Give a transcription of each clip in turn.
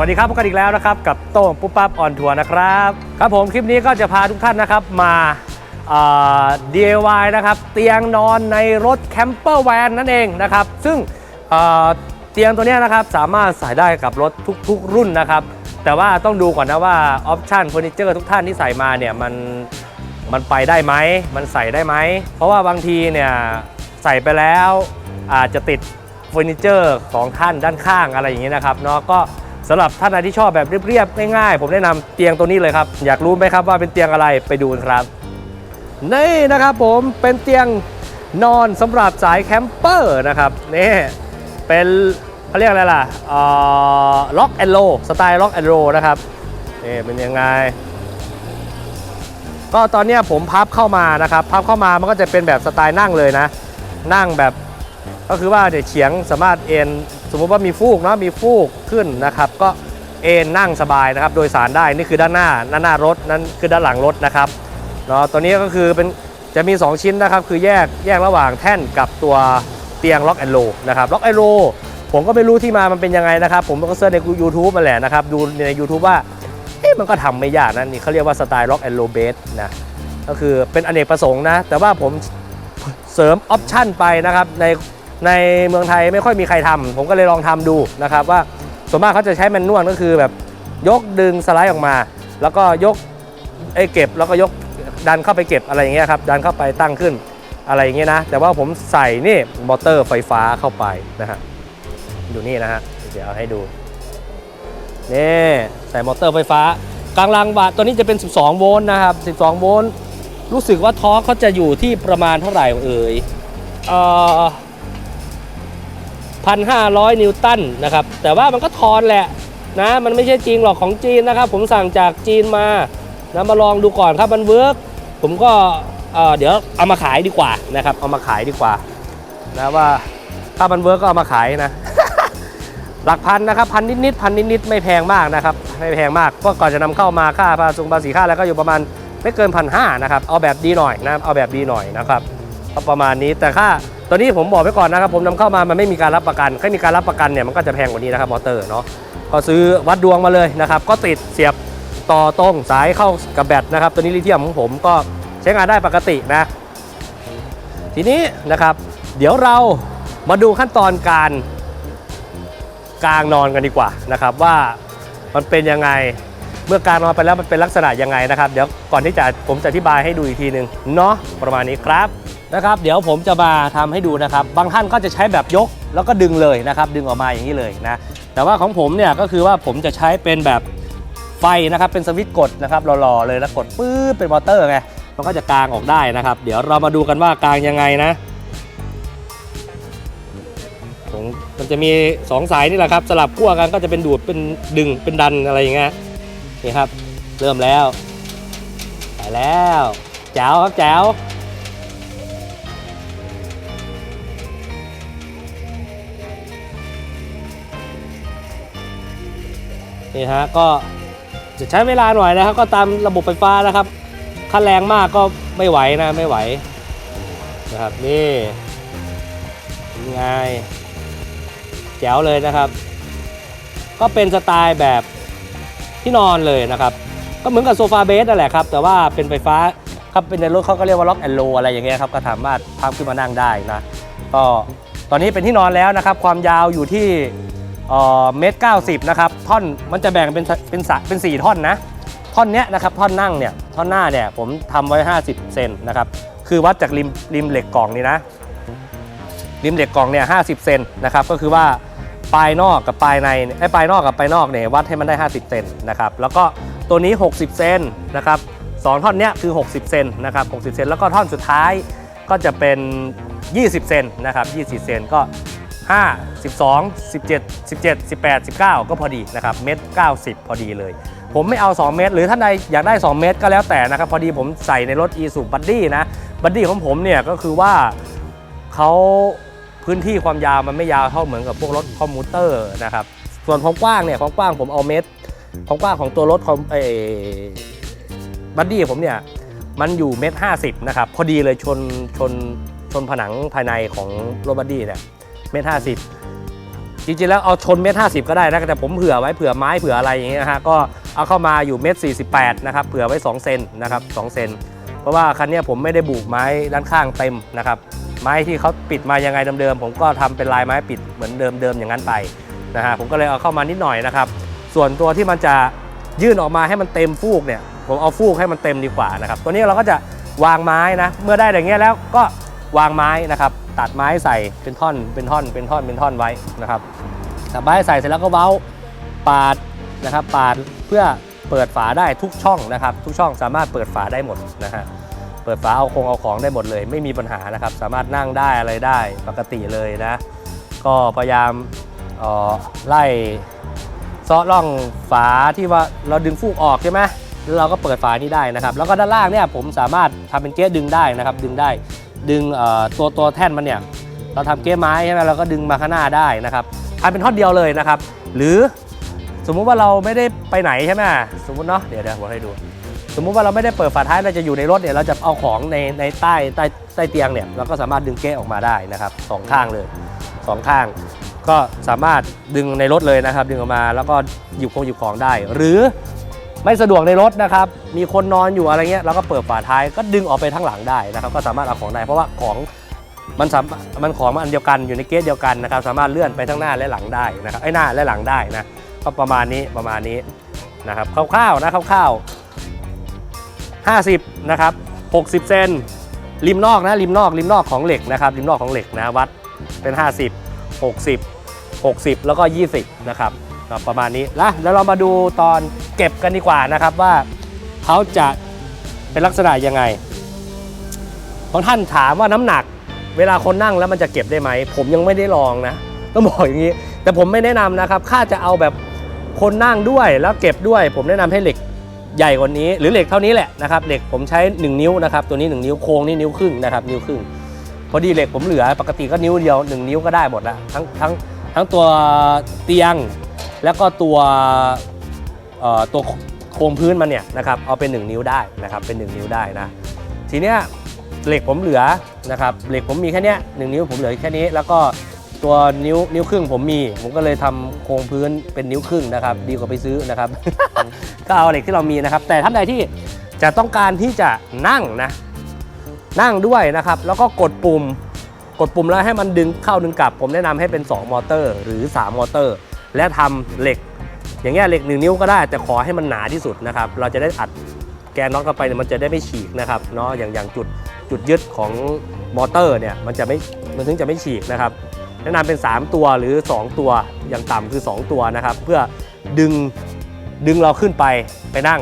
วัสดีครับพบกันอีกแล้วนะครับ กับโต้งปุ๊บปั๊บออนทัวร์นะครับ ครับผมคลิปนี้ก็จะพาทุกท่านนะครับมาอ่า DIY นะครับ เตียงนอนในรถแคมเปอร์แวนนั่นเองนะครับ ซึ่งอ่าเตียงตัวเนี้ยนะครับสามารถใส่ได้กับรถทุกๆ รุ่นนะครับ แต่ว่าต้องดูก่อนนะว่าออปชันเฟอร์นิเจอร์ทุกท่านที่ใส่มาเนี่ยมันมันไปได้ไหม มันใส่ได้ไหม เพราะว่าบางทีเนี่ยใส่ไปแล้วอาจจะติดเฟอร์นิเจอร์ของท่านด้านข้างอะไรอย่างนี้นะครับเนาะก็ สำหรับท่านใดที่ชอบแบบเรียบๆง่ายๆ ผมแนะนำเตียงตัวนี้เลยครับ อยากรู้ไหมครับว่าเป็นเตียงอะไรไปดูกันครับ นี่นะครับผมเป็นเตียงนอนสำหรับสายแคมเปอร์นะครับนี่เป็นเขาเรียกอะไรล่ะล็อกแอนโลสไตล์ล็อกแอนโลนะครับนี่เป็นยังไง ก็ตอนนี้ผมพับเข้ามานะครับ พับเข้ามามันก็จะเป็นแบบสไตล์นั่งเลยนะ นั่งแบบก็คือว่าเดี๋ยวเฉียงสามารถเอ็น สมมติว่ามีฟูกเนาะมีฟูกขึ้นนะครับก็เอนนั่งสบายนะครับ โดยสารได้นี่คือด้านหน้าด้านหน้ารถนั่นคือด้านหลังรถนะครับเนาะตัวนี้ก็คือเป็นจะมี 2 ชิ้นนะครับ คือแยกแยกระหว่างแท่นกับตัวเตียงล็อกแอนโลนะครับล็อกแอนโลผมก็ไม่รู้ที่มามันเป็นยังไงนะครับ ผมก็เสิร์ชใน YouTube มาแหละนะครับ ดูใน YouTube ว่าเอ๊ะมันก็ทำไม่ยากนะนี่เขาเรียกว่าสไตล์ล็อกแอนโลเบสนะก็คือเป็นอเนกประสงค์นะ แต่ว่าผมเสริมออปชั่นไปนะครับใน ในเมืองไทยไม่ค่อยมีใครทำผมก็เลยลองทำดูนะครับว่าส่วนมากเขาจะใช้แมนนวลก็คือแบบยกดึงสไลด์ออกมา แล้วก็ยกไอ้เก็บแล้วก็ยกดันเข้าไปเก็บอะไรอย่างเงี้ยครับดันเข้าไปตั้งขึ้นอะไรอย่างเงี้ยนะ แต่ว่าผมใส่นี่มอเตอร์ไฟฟ้าเข้าไปนะฮะอยู่นี่นะฮะเดี๋ยวเอาให้ดูนี่ใส่มอเตอร์ไฟฟ้ากลางรางบาตัวนี้จะเป็น 12 โวลต์นะครับ 12 โวลต์รู้สึกว่าทอร์คเขาจะอยู่ที่ประมาณเท่าไหร่เอ่ยเอ่อ พันห้าร้อยนิวตันนะครับ แต่ว่ามันก็ทอนแหละนะ มันไม่ใช่จริงหรอกของจีนนะครับ ผมสั่งจากจีนมานะมาลองดูก่อนครับมันเวิร์กผมก็เออเดี๋ยวเอามาขายดีกว่านะครับ เอามาขายดีกว่านะว่าถ้ามันเวิร์กก็เอามาขายนะ หลักพันนะครับพันนิดๆพันนิดๆไม่แพงมากนะครับไม่แพงมากก็ก่อนจะนำเข้ามาค่าภาษีภาษีค่าแล้วก็อยู่ประมาณไม่เกินพันห้านะครับ เอาแบบดีหน่อยนะเอาแบบดีหน่อยนะครับก็ประมาณนี้แต่ค่า ตัวนี้ผมบอกไว้ก่อนนะครับ ผมนำเข้ามามันไม่มีการรับประกันถ้ามีการรับประกันเนี่ยมันก็จะแพงกว่านี้นะครับมอเตอร์เนาะก็ซื้อวัดดวงมาเลยนะครับ ก็ติดเสียบต่อตรงสายเข้ากับแบตนะครับ ตัวนี้ลิเธียมของผมก็ใช้งานได้ปกตินะ ทีนี้นะครับ เดี๋ยวเรามาดูขั้นตอนการกลางนอนกันดีกว่านะครับ ว่ามันเป็นยังไงเมื่อกลางนอนไปแล้วมันเป็นลักษณะยังไงนะครับ เดี๋ยวก่อนที่จะผมจะอธิบายให้ดูอีกทีหนึ่งเนาะประมาณนี้ครับ นะครับ เดี๋ยวผมจะมาทำให้ดูนะครับ บางท่านก็จะใช้แบบยกแล้วก็ดึงเลยนะครับ ดึงออกมาอย่างนี้เลยนะ แต่ว่าของผมเนี่ยก็คือว่าผมจะใช้เป็นแบบไฟนะครับเป็นสวิตช์กดนะครับหล่อๆเลยแล้วกดปื๊ดเป็นมอเตอร์ไงมันก็จะกางออกได้นะครับ เดี๋ยวเรามาดูกันว่ากางยังไงนะมันจะมี 2 สายนี่แหละครับ สลับขั้วกันก็จะเป็นดูดเป็นดึงเป็นดันอะไรอย่างเงี้ยนี่ครับ เริ่มแล้วไปแล้วแจ๋วครับแจ๋ว นี่ฮะก็จะใช้เวลาหน่อยนะครับ ก็ตามระบบไฟฟ้านะครับถ้าแรงมากก็ไม่ไหวนะไม่ไหวนะครับนี่ยังไงแจ๋วเลยนะครับ ก็เป็นสไตล์แบบที่นอนเลยนะครับ ก็เหมือนกับโซฟาเบสนั่นแหละครับ แต่ว่าเป็นไฟฟ้าครับเป็นในรถเขาก็เรียกว่าล็อกแอนโลอะไรอย่างเงี้ยครับก็สามารถพับขึ้นมานั่งได้นะก็ตอนนี้เป็นที่นอนแล้วนะครับ ความยาวอยู่ที่ เมตรเก้าสิบนะครับท่อนมันจะแบ่งเป็นเป็นสะเป็นสี่ท่อนนะท่อนเนี้ยนะครับท่อนนั่งเนี่ยท่อนหน้าเนี่ยผมทำไว้ 50 เซนนะครับคือวัดจากริมริมเหล็กกล่องนี้นะริมเหล็กกล่องเนี่ย50เซนนะครับก็คือว่าปลายนอกกับปลายในไอ้ปลายนอกกับปลายนอกเนี่ยวัดให้มันได้ 50 เซนนะครับแล้วก็ตัวนี้ 60 เซนนะครับสองท่อนเนี้ยคือ 60 เซนนะครับ60 เซนแล้วก็ท่อนสุดท้ายก็จะเป็น 20 เซนนะครับ20 เซนก็ 5 12 17 17 18 19 ก็พอดีนะครับเมตร90 พอดีเลย ผมไม่เอา 2 เมตรหรือท่านใดอยากได้ 2 เมตรก็แล้วแต่นะครับพอดีผมใส่ในรถ e s u b u d d y นะบัดดี้ของผมเนี่ยก็คือว่าเขาพื้นที่ความยาวมันไม่ยาวเท่าเหมือนกับพวกรถคอมมูเตอร์นะครับส่วนความกว้างเนี่ยความกว้างผมเอาเมตรความกว้างของตัวรถคอมเอบัดดี้ผมเนี่ยมันอยู่เมตรห้าสิบนะครับพอดีเลยชนชนชนผนังภายในของรถบัดดี้เนี่ย เมตรห้าสิบจริงๆแล้วเอาชนเมตรห้าสิบก็ได้นะแต่ผมเผื่อไว้เผื่อไม้เผื่ออะไรอย่างเงี้ยนะฮะก็เอาเข้ามาอยู่เมตรสี่สิบแปดนะครับเผื่อไว้2เซนนะครับสองเซนเพราะว่าคันเนี้ยผมไม่ได้บุกไม้ด้านข้างเต็มนะครับไม้ที่เขาปิดมายังไงเดิมๆผมก็ทำเป็นลายไม้ปิดเหมือนเดิมๆอย่างนั้นไปนะฮะผมก็เลยเอาเข้ามานิดหน่อยนะครับ ส่วนตัวที่มันจะยื่นออกมาให้มันเต็มฟูกเนี่ยผมเอาฟูกให้มันเต็มดีกว่านะครับตัวนี้เราก็จะวางไม้นะเมื่อได้อย่างเงี้ยแล้วก็ วางไม้นะครับ ตัดไม้ใส่เป็นท่อนเป็นท่อนเป็นท่อนเป็นท่อนไว้นะครับตัดไม้ใส่เสร็จแล้วก็เว้าปาดนะครับ ปาดเพื่อเปิดฝาได้ทุกช่องนะครับ ทุกช่องสามารถเปิดฝาได้หมดนะฮะเปิดฝาเอาคงเอาของได้หมดเลย ไม่มีปัญหานะครับ สามารถนั่งได้อะไรได้ปกติเลยนะ ก็พยายามเอ่อไล่ซาะร่องฝาที่ว่าเราดึงฟูกออกใช่ไหมแล้วเราก็เปิดฝานี้ได้นะครับ แล้วก็ด้านล่างเนี่ยผมสามารถทำเป็นเกสดึงได้นะครับ ดึงได้ ดึงตัวตัวแท่นมันเนี่ยเราทำเกมไม้ใช่ไหมเราก็ดึงมาข้างหน้าได้นะครับทำเป็นท่อนเดียวเลยนะครับ หรือสมมุติว่าเราไม่ได้ไปไหนใช่ไหมสมมุติเนาะเดี๋ยวเดี๋ยวผมให้ดู สมมุติว่าเราไม่ได้เปิดฝาท้ายเราจะอยู่ในรถเนี่ยเราจะเอาของในในใต้ใต้ใต้เตียงเนี่ยเราก็สามารถดึงเก้ออกมาได้นะครับสองข้างเลยสองข้าง ก็สามารถดึงในรถเลยนะครับ ดึงออกมาแล้วก็หยิบของหยิบของได้ หรือ ไม่สะดวกในรถนะครับ มีคนนอนอยู่อะไรเงี้ยเราก็เปิดฝาท้ายก็ดึงออกไปทั้งหลังได้นะครับ ก็สามารถเอาของได้เพราะว่าของมันสามมันของมันอันเดียวกันอยู่ในเกสเดียวกันนะครับ สามารถเลื่อนไปทั้งหน้าและหลังได้นะครับไอ้หน้าและหลังได้นะก็ประมาณนี้ประมาณนี้นะครับคร่าวๆนะคร่าวๆ50นะครับ60 เซนริมนอกนะริมนอกริมนอกของเหล็กนะครับริมนอกของเหล็กนะวัดเป็น 50 60 60 แล้วก็ 20 นะครับ ก็ประมาณนี้ล้วแล้วเรามาดูตอนเก็บกันดีกว่านะครับว่าเขาจะเป็นลักษณะยังไงบางท่านถามว่าน้ำหนัก เวลาคนนั่งแล้วมันจะเก็บได้ไหม ผมยังไม่ได้ลองนะ ต้องบอกอย่างนี้ แต่ผมไม่แนะนำนะครับถ้าจะเอาแบบคนนั่งด้วยแล้วเก็บด้วย ผมแนะนำให้เหล็กใหญ่กว่านี้ หรือเหล็กเท่านี้แหละนะครับเหล็กผมใช้ 1 นิ้วนะครับตัวนี้ 1 นิ้วโค้งนี่นิ้วครึ่งนะครับนิ้วครึ่งพอดีเหล็กผมเหลือปกติก็นิ้วเดียว 1 นิ้วก็ได้หมดละทั้งทั้งทั้งตัวเตียง แล้วก็ตัวตัวโครงพื้นมันเนี่ยนะครับเอาเป็น 1 นิ้วได้นะครับเป็น 1 นิ้วได้นะทีเนี้ยเหล็กผมเหลือนะครับเหล็กผมมีแค่นี้หนึ่งนิ้วผมเหลือแค่นี้ แล้วก็ตัวนิ้วนิ้วครึ่งผมมี ผมก็เลยทำโครงพื้นเป็นนิ้วครึ่งนะครับ ดีกว่าไปซื้อนะครับ ก็เอาเหล็กที่เรามีนะครับ แต่ท่านใดที่จะต้องการที่จะนั่งนะนั่งด้วยนะครับ แล้วก็กดปุ่ม กดปุ่มแล้วให้มันดึงเข้าดึงกลับ ผมแนะนำให้เป็น 2 มอเตอร์ หรือ 3 มอเตอร์ และทำเหล็ก อย่างเงี้ยเหล็ก1นิ้วก็ได้แต่ขอให้มันหนาที่สุดนะครับเราจะได้อัดแกนน็อตเข้าไปเนี่ยมันจะได้ไม่ฉีกนะครับเนาะอย่างอย่างจุดจุดยึดของมอเตอร์เนี่ยมันจะไม่มันถึงจะไม่ฉีกนะครับแนะนำเป็น 3 ตัวหรือ 2 ตัวอย่างต่ำคือ 2 ตัวนะครับ เพื่อดึงดึงเราขึ้นไปไปนั่ง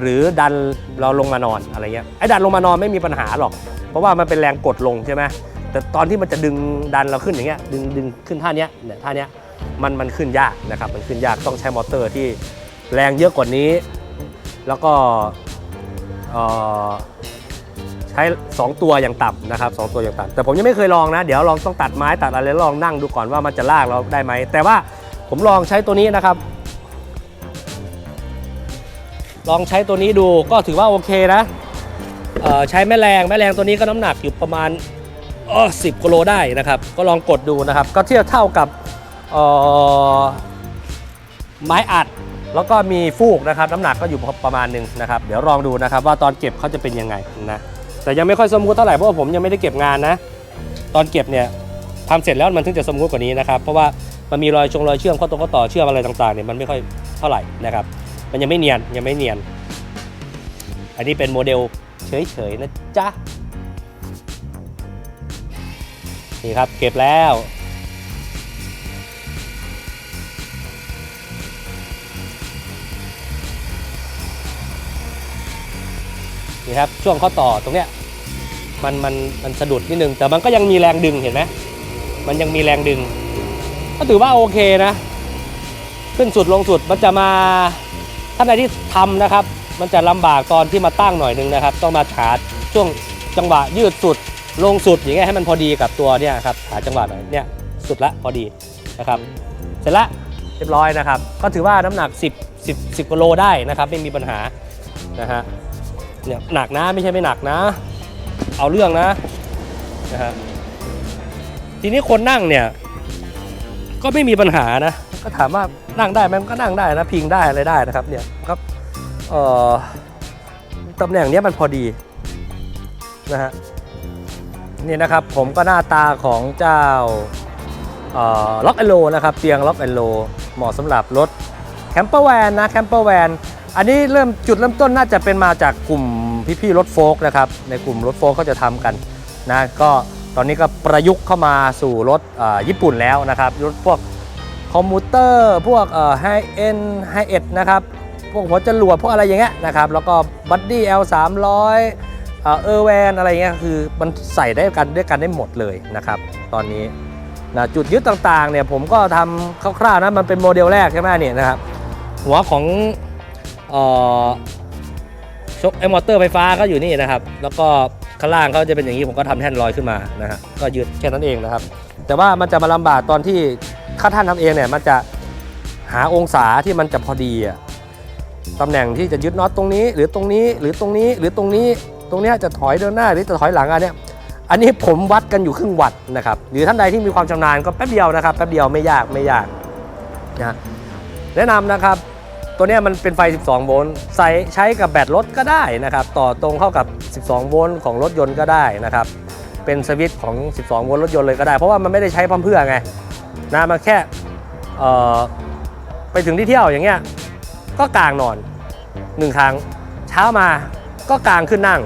หรือดันเราลงมานอนอะไรเงี้ยไอ้ดันลงมานอนไม่มีปัญหาหรอก เพราะว่ามันเป็นแรงกดลงใช่ไหมแต่ตอนที่มันจะดึงดันเราขึ้นอย่างเงี้ยดึงดึงขึ้นท่านี้เนี่ยท่านี้ มันมันขึ้นยากนะครับมันขึ้นยากต้องใช้มอเตอร์ที่แรงเยอะกว่านี้ แล้วก็ใช้ 2 ตัวอย่างต่ำนะครับสองตัวอย่างต่ำแต่ผมยังไม่เคยลองนะ เดี๋ยวลองต้องตัดไม้ตัดอะไรแล้วลองนั่งดูก่อนว่ามันจะลากเราได้ไหมแต่ว่าผมลองใช้ตัวนี้นะครับ ลองใช้ตัวนี้ดูก็ถือว่าโอเคนะใช้แม่แรงแม่แรงตัวนี้ก็น้ำหนักอยู่ประมาณอ๋อสิบกิโลได้นะครับ ก็ลองกดดูนะครับ ก็เทียบเท่ากับ ไม้อัดแล้วก็มีฟูกนะครับน้ำหนักก็อยู่ประมาณหนึ่งนะครับ เดี๋ยวลองดูนะครับว่าตอนเก็บเขาจะเป็นยังไงนะแต่ยังไม่ค่อยสมูทเท่าไหร่เพราะว่าผมยังไม่ได้เก็บงานนะ ตอนเก็บเนี่ยทำเสร็จแล้วมันถึงจะสมูทกว่านี้นะครับ เพราะว่ามันมีรอยชงรอยเชื่อมข้อตรงข้อต่อเชื่อมอะไรต่างๆเนี่ยมันไม่ค่อยเท่าไหร่นะครับ มันยังไม่เนียนยังไม่เนียน อันนี้เป็นโมเดลเฉยๆนะจ๊ะนี่ครับเก็บแล้ว นี่ครับช่วงข้อต่อตรงเนี้ยมันมันมันสะดุดนิดนึง แต่มันก็ยังมีแรงดึงเห็นไหมมันยังมีแรงดึง ก็ถือว่าโอเคนะ ขึ้นสุดลงสุดมันจะมาท่านใดที่ทำนะครับ มันจะลำบากตอนที่มาตั้งหน่อยนึงนะครับ ต้องมาหาช่วงจังหวะยืดสุดลงสุดอย่างเงี้ยให้มันพอดีกับตัวเนี่ยครับหาจังหวะหน่อยเนี่ยสุดละพอดีนะครับ เสร็จละเรียบร้อยนะครับ ก็ถือว่าน้ำหนัก 10 10 10กิโลได้นะครับ ไม่มีปัญหานะฮะ เนี่ยหนักนะไม่ใช่ไม่หนักนะ เอาเรื่องนะนะฮะทีนี้คนนั่งเนี่ย ก็ไม่มีปัญหานะ ก็ถามว่านั่งได้ไหมก็นั่งได้นะ พิงได้อะไรได้นะครับเนี่ยครับเอ่อตำแหน่งนี้มันพอดีนะฮะนี่นะครับผมก็หน้าตาของเจ้าล็อกแอนโลนะครับเตียงล็อกแอนโลเหมาะสำหรับรถแคมเปอร์แวนนะแคมเปอร์แวน อันนี้เริ่มจุดเริ่มต้นน่าจะเป็นมาจากกลุ่มพี่ๆรถโฟล์กนะครับ ในกลุ่มรถโฟล์กเขาจะทำกันนะก็ตอนนี้ก็ประยุกต์เข้ามาสู่รถญี่ปุ่นแล้วนะครับรถพวกคอมมูเตอร์พวกไฮเอ็นไฮเอ็ดนะครับพวกหัวจรวดพวกอะไรอย่างเงี้ยนะครับแล้วก็บัดดี้ L 3 0 0เออร์แวนอะไรเงี้ยคือมันใส่ได้กันด้วยกันได้หมดเลยนะครับ ตอนนี้นะจุดยึดต่างๆเนี่ยผมก็ทำคร่าวๆนะมันเป็นโมเดลแรกใช่ไหมเนี่ยนะครับหัวของ ชกไอมอเตอร์ไฟฟ้าก็อยู่นี่นะครับ แล้วก็ข้างล่างเขาจะเป็นอย่างนี้ผมก็ทำแท่นลอยขึ้นมานะฮะก็ยึดแค่นั้นเองนะครับ แต่ว่ามันจะมาลำบากตอนที่ข้าท่านทำเองเนี่ยมันจะหาองศาที่มันจะพอดีอะตำแหน่งที่จะยึดน็อตตรงนี้ หรือตรงนี้หรือตรงนี้หรือตรงนี้ตรงเนี้ยจะถอยเดินหน้าหรือจะถอยหลังอันเนี้ยอันนี้ผมวัดกันอยู่ครึ่งวัดนะครับ หรือท่านใดที่มีความชำนาญก็แป๊บเดียวนะครับแป๊บเดียวไม่ยากไม่ยากนะแนะนำนะครับ ตัวนี้มันเป็นไฟ 12 โวลต์ใส่ใช้กับแบตรถก็ได้นะครับ ต่อตรงเข้ากับ 12 โวลต์ของรถยนต์ก็ได้นะครับ เป็นสวิตช์ของ 12 โวลต์รถยนต์เลยก็ได้ เพราะว่ามันไม่ได้ใช้พัมเพื่อไงนะมันแค่ไปถึงที่เที่ยวอย่างเงี้ย ก็กลางนอนหนึ่งครั้ง เช้ามาก็กลางขึ้นนั่ง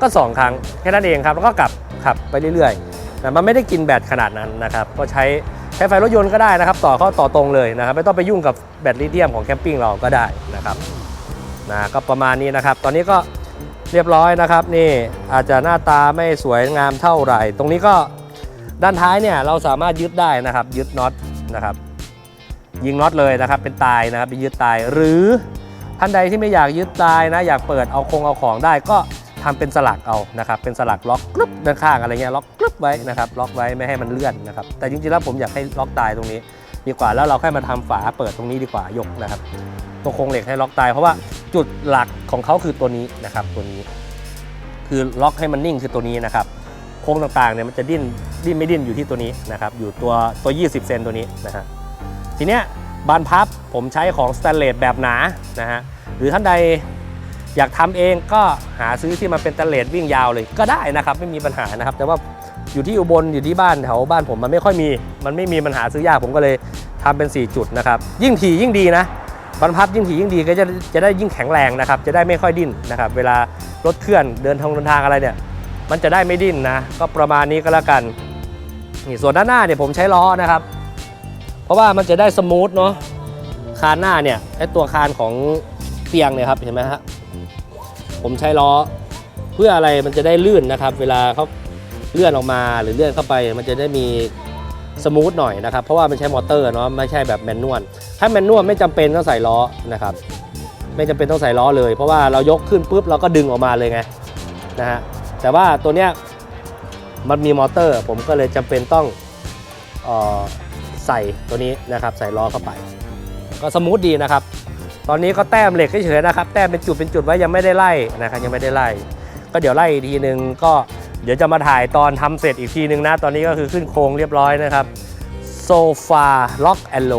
ก็ 2 ครั้งแค่นั้นเองครับ แล้วก็กลับขับไปเรื่อยๆนะมันไม่ได้กินแบตขนาดนั้นนะครับ ก็ใช้ ช้ไฟรถยนต์ก็ได้นะครับ ต่อเข้าต่อตรงเลยนะครับ ไม่ต้องไปยุ่งกับแบตลิเธียมของแคมปิ้งเราก็ได้นะครับนะก็ประมาณนี้นะครับ ตอนนี้ก็เรียบร้อยนะครับ นี่อาจจะหน้าตาไม่สวยงามเท่าไหร่ ตรงนี้ก็ด้านท้ายเนี่ยเราสามารถยึดได้นะครับ ยึดน็อตนะครับ ยิงน็อตเลยนะครับ เป็นตายนะครับเป็นยึดตาย หรือท่านใดที่ไม่อยากยึดตายนะ อยากเปิดเอาคงเอาของได้ก็ ทำเป็นสลักเอานะครับเป็นสลักล็อกกรึบด้านข้างอะไรเงี้ยล็อกกรึบไว้นะครับล็อกไว้ไม่ให้มันเลื่อนนะครับแต่จริงๆแล้วผมอยากให้ล็อกตายตรงนี้ ดีกว่าแล้วเราแค่มาทำฝาเปิดตรงนี้ดีกว่ายกนะครับตัวโครงเหล็กให้ล็อกตายเพราะว่าจุดหลักของเขาคือตัวนี้นะครับตัวนี้ คือล็อกให้มันนิ่งคือตัวนี้นะครับโค้งต่างๆเนี่ยมันจะดิ้นดิ้นไม่ดิ้นอยู่ที่ตัวนี้นะครับอยู่ตัวตัว 20 เซนตัวนี้นะฮะทีเนี้ยบานพับผมใช้ของสแตนเลสแบบหนานะฮะหรือท่านใด อยากทำเองก็หาซื้อที่มันเป็นสแตนเลสวิ่งยาวเลยก็ได้นะครับไม่มีปัญหานะครับ แต่ว่าอยู่ที่อุบลอยู่ที่บ้านแถวบ้านผมมันไม่ค่อยมี มันไม่มีปัญหาซื้อยากผมก็เลยทำเป็น 4 จุดนะครับ ยิ่งถี่ยิ่งดีนะบานพับยิ่งถี่ยิ่งดีก็จะจะได้ยิ่งแข็งแรงนะครับ จะได้ไม่ค่อยดิ้นนะครับ เวลารถเคลื่อนเดินทางเดินทางอะไรเนี่ย มันจะได้ไม่ดิ้นนะ ก็ประมาณนี้ก็แล้วกันนี่ส่วนด้านหน้าเนี่ยผมใช้ล้อนะครับ เพราะว่ามันจะได้สมูทเนาะคานหน้าเนี่ยไอตัวคานของเตียงเนี่ยครับเห็นไหมฮะ ผมใช้ล้อเพื่ออะไรมันจะได้ลื่นนะครับ เวลาเขาเลื่อนออกมาหรือเลื่อนเข้าไป มันจะได้มีสมูทหน่อยนะครับ เพราะว่ามันใช้มอเตอร์เนาะไม่ใช่แบบแมนนวลถ้าแมนนวลไม่จำเป็นต้องใส่ล้อนะครับ ไม่จำเป็นต้องใส่ล้อเลย เพราะว่าเรายกขึ้นปุ๊บเราก็ดึงออกมาเลยไงนะฮะแต่ว่าตัวเนี้ยมันมีมอเตอร์ ผมก็เลยจำเป็นต้องออใส่ตัวนี้นะครับ ใส่ล้อเข้าไป ก็สมูทดีนะครับ ตอนนี้ก็แต้มเหล็กเฉยๆนะครับ แต้มเป็นจุดเป็นจุดไว้ยังไม่ได้ไล่นะครับยังไม่ได้ไล่ ก็เดี๋ยวไล่อีกทีนึงก็เดี๋ยวจะมาถ่ายตอนทำเสร็จอีกทีนึงนะ ตอนนี้ก็คือขึ้นโครงเรียบร้อยนะครับโซฟาล็อกแอนโล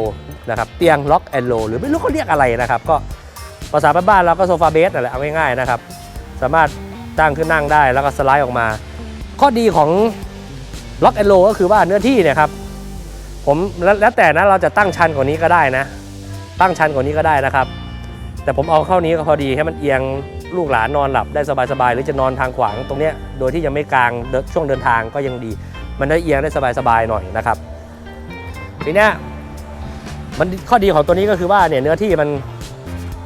นะครับเตียงล็อกแอนโลหรือไม่รู้เขาเรียกอะไรนะครับ ก็ภาษาบ้านๆเราก็โซฟาเบสนั่นแหละเอาง่ายๆนะครับ สามารถตั้งขึ้นนั่งได้แล้วก็สไลด์ออกมา ข้อดีของล็อกแอนโลก็คือว่าเนื้อที่เนี่ยครับผมแล้วแล้วแต่นะเราจะตั้งชันกว่านี้ก็ได้นะ ตั้งชันกว่านี้ก็ได้นะครับ แต่ผมเอาเข้านี้ก็พอดีให้มันเอียงลูกหลานนอนหลับได้สบายๆ หรือจะนอนทางขวางตรงนี้โดยที่ยังไม่กลางช่วงเดินทางก็ยังดี มันได้เอียงได้สบายๆหน่อยนะครับทีเนี้ยมันข้อดีของตัวนี้ก็คือว่าเนี่ยเนื้อที่มัน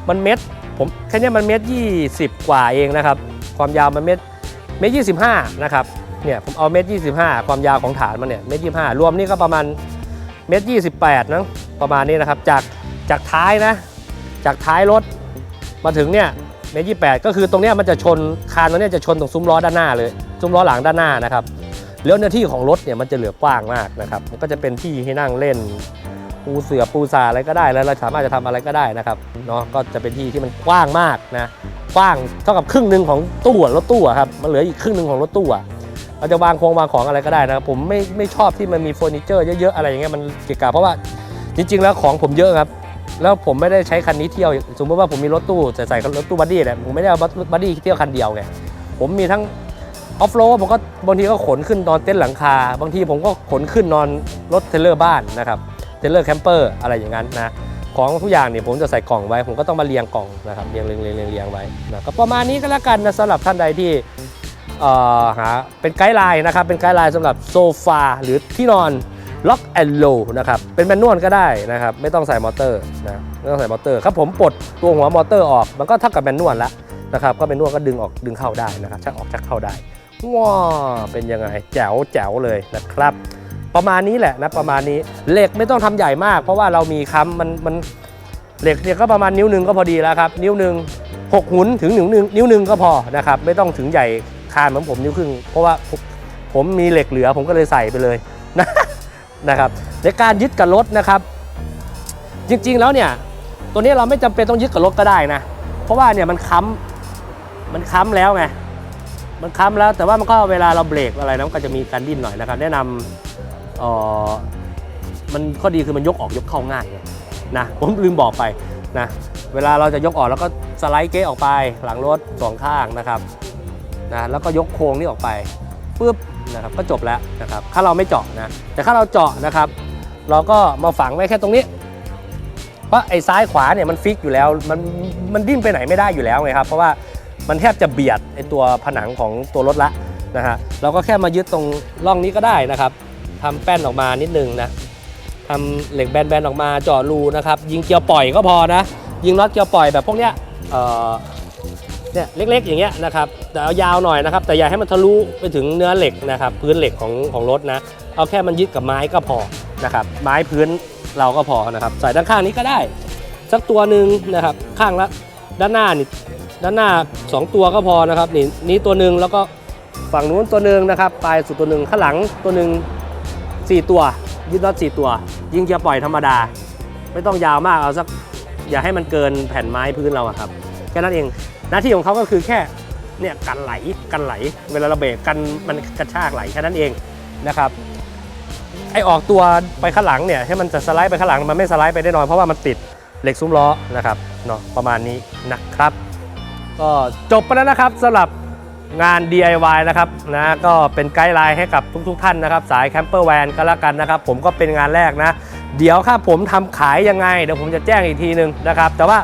มันเม็ดผมแค่นี้มันเม็ดยี่สิบกว่าเองนะครับ ความยาวมันเม็ดเม็ดยี่สิบห้านะครับเนี่ยผมเอาเม็ดยี่สิบห้าความยาวของฐานมันเนี่ยเม็ดยี่สิบห้ารวมนี่ก็ประมาณเมตรยี่สิบแปดนะประมาณนี้นะครับ จากจากท้ายนะ จากท้ายรถมาถึงเนี่ยเมตรยีก็คือตรงเนี้ยมันจะชนคานตรงเนี้ยจะชนตรงซุ้มล้อด้านหน้าเลยซุ้มล้อหลังด้านหน้านะครับแล้วเนื้อที่ของรถเนี่ยมันจะเหลือกว้างมากนะครับมันก็จะเป็นที่ให้นั่งเล่นปูเสือปูซาอะไรก็ได้แล้วเราสามารถจะทำอะไรก็ได้นะครับเนาะก็จะเป็นที่ที่มันกว้างมากนะกว้างเท่ากับครึ่งหนึ่งของตู้รถตู้ครับมันเหลืออีกครึ่งหนึ่งของรถตู้เราจะวางโครงวางของอะไรก็ได้นะครับผมไม่ไม่ชอบที่มันมีเฟอร์นิเจอร์เยอะๆอะไรอย่างเงี้ยมันเกะกะเพราะว่าจริง ๆ แล้วของผมเยอะครับ แล้วผมไม่ได้ใช้คันนี้เที่ยว สมมติว่าผมมีรถตู้ใส่ใส่รถตู้บัดดี้เนี่ยผมไม่ได้เอาบัดดี้เที่ยวคันเดียวไงผมมีทั้งออฟโรดผมก็บางทีก็ขนขึ้นนอนเต็นท์หลังคา บางทีผมก็ขนขึ้นนอนรถเทรลเลอร์บ้านนะครับเทรลเลอร์แคมเปอร์อะไรอย่างนั้นนะของทุกอย่างเนี่ยผมจะใส่กล่องไว้ ผมก็ต้องมาเรียงกล่องนะครับเรียงเรียงเรียงเรียงไว้นะก็ประมาณนี้ก็แล้วกันนะสำหรับท่านใดที่เอ่อหาเป็นไกด์ไลน์นะครับเป็นไกด์ไลน์สำหรับโซฟาหรือที่นอน ล็อกแอนโลนะครับ เป็นแมนนวลก็ได้นะครับ ไม่ต้องใส่มอเตอร์นะไม่ต้องใส่มอเตอร์ครับผมปลดตัวหัวมอเตอร์ออก มันก็เท่ากับแมนนวลแล้วนะครับ ก็เป็นนวลก็ดึงออกดึงเข้าได้นะครับ ชักออกชักเข้าได้ ว้าเป็นยังไง แจ๋วแจ๋วเลยนะครับ ประมาณนี้แหละนะประมาณนี้ เหล็กไม่ต้องทำใหญ่มาก เพราะว่าเรามีค้ำมันมันเหล็กเนี่ยก็ประมาณนิ้วหนึ่งก็พอดีแล้วครับ นิ้วหนึ่งหกหุนถึงหนึ่งนิ้วหนึ่งก็พอนะครับ ไม่ต้องถึงใหญ่คานเหมือนผมนิ้วครึ่ง เพราะว่าผมผมมีเหล็กเหลือผมก็เลยใส่ไปเลยนะ นะครับในการยึดกับรถนะครับ จริงๆแล้วเนี่ยตัวนี้เราไม่จำเป็นต้องยึดกับรถก็ได้นะ เพราะว่าเนี่ยมันค้ำมันค้ำแล้วไงมันค้ำแล้วแต่ว่ามันก็เวลาเราเบรกอะไรนะมันก็จะมีการดิ้นหน่อยนะครับ แนะนำเออมันข้อดีคือมันยกออกยกเข้าง่ายไงนะผมลืมบอกไปนะเวลาเราจะยกออกแล้วก็สไลด์เก๊ออกไปหลังรถสองข้างนะครับนะแล้วก็ยกโครงนี่ออกไปปุ๊บ นะครับก็จบแล้วนะครับถ้าเราไม่เจาะนะแต่ถ้าเราเจาะนะครับ เราก็มาฝังไว้แค่ตรงนี้เพราะไอ้ซ้ายขวาเนี่ยมันฟิกอยู่แล้วมันมันดิ้นไปไหนไม่ได้อยู่แล้วไงครับเพราะว่ามันแทบจะเบียดไอ้ตัวผนังของตัวรถละนะฮะเราก็แค่มายึดตรงร่องนี้ก็ได้นะครับทำแป้นออกมานิดนึงนะทำเหล็กแบนๆออกมาเจาะรูนะครับ ยิงเกลียวปล่อยก็พอนะ ยิงน็อตเกลียวปล่อยแบบพวกเนี้ยเอ่อ เนี่ยเล็กๆ อย่างเงี้ยนะครับแต่เอายาวหน่อยนะครับ แต่อย่าให้มันทะลุไปถึงเนื้อเหล็กนะครับ พื้นเหล็กของของรถนะ เอาแค่มันยึดกับไม้ก็พอนะครับ ไม้พื้นเราก็พอนะครับ ใส่ด้านข้างนี้ก็ได้ สักตัวหนึ่งนะครับ ข้างละด้านหน้านี่ด้านหน้า 2 ตัวก็พอนะครับ นี่นี่ตัวหนึ่งแล้วก็ฝั่งนู้นตัวหนึ่งนะครับ ปลายสุดตัวหนึ่งข้างหลังตัวหนึ่งสี่ตัว ยึดน็อตสี่ตัว ยิงจะปล่อยธรรมดา ไม่ต้องยาวมากเอาสักอย่าให้มันเกินแผ่นไม้พื้นเราครับ แค่นั้นเอง หน้าที่ของเขาก็คือแค่เนี่ยกันไหลกันไหล เวลาเราเบรกกันมันกระชากไหลแค่นั้นเองนะครับไอออกตัวไปข้างหลังเนี่ยให้มันจะสไลด์ไปข้างหลังมันไม่สไลด์ไปได้นอยเพราะว่ามันติดเหล็กซุ้มล้อนะครับเนาะประมาณนี้นะครับ ก็จบไปแล้วนะครับสำหรับงาน DIY นะครับนะก็เป็นไกด์ไลน์ให้กับทุก ๆทท่านนะครับ สายแคมเปอร์แวนก็แล้วกันนะครับ ผมก็เป็นงานแรกนะ เดี๋ยวถ้าผมทำขายยังไง เดี๋ยวผมจะแจ้งอีกทีนึงนะครับ แต่ว่า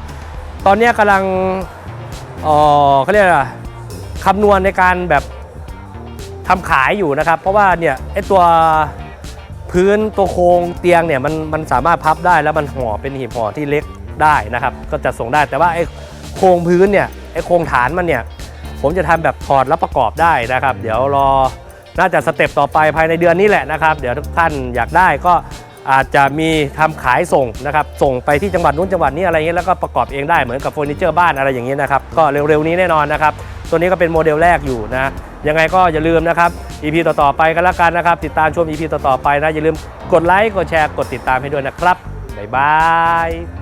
ตอนนี้กำลัง อ่อเขาเรียกอะไรคำนวณในการแบบทำขายอยู่นะครับ เพราะว่าเนี่ยไอตัวพื้นตัวโครงเตียงเนี่ยมันมันสามารถพับได้แล้วมันห่อเป็นหีบห่อที่เล็กได้นะครับ ก็จะส่งได้แต่ว่าไอโครงพื้นเนี่ยไอโครงฐานมันเนี่ยผมจะทำแบบถอดแล้วประกอบได้นะครับ เดี๋ยวรอน่าจะสเต็ปต่อไปภายในเดือนนี้แหละนะครับ เดี๋ยวทุกท่านอยากได้ก็ อาจจะมีทำขายส่งนะครับ ส่งไปที่จังหวัดนู้นจังหวัดนี้อะไรเงี้ยแล้วก็ประกอบเองได้เหมือนกับเฟอร์นิเจอร์บ้านอะไรอย่างเงี้ยนะครับ ก็เร็วๆนี้แน่นอนนะครับ ตัวนี้ก็เป็นโมเดลแรกอยู่นะยังไงก็อย่าลืมนะครับ EP ต่อๆไปกันแล้วกันนะครับ ติดตามชม EP ต่อๆไปนะอย่าลืมกดไลค์กดแชร์กดติดตามให้ด้วยนะครับบ๊ายบาย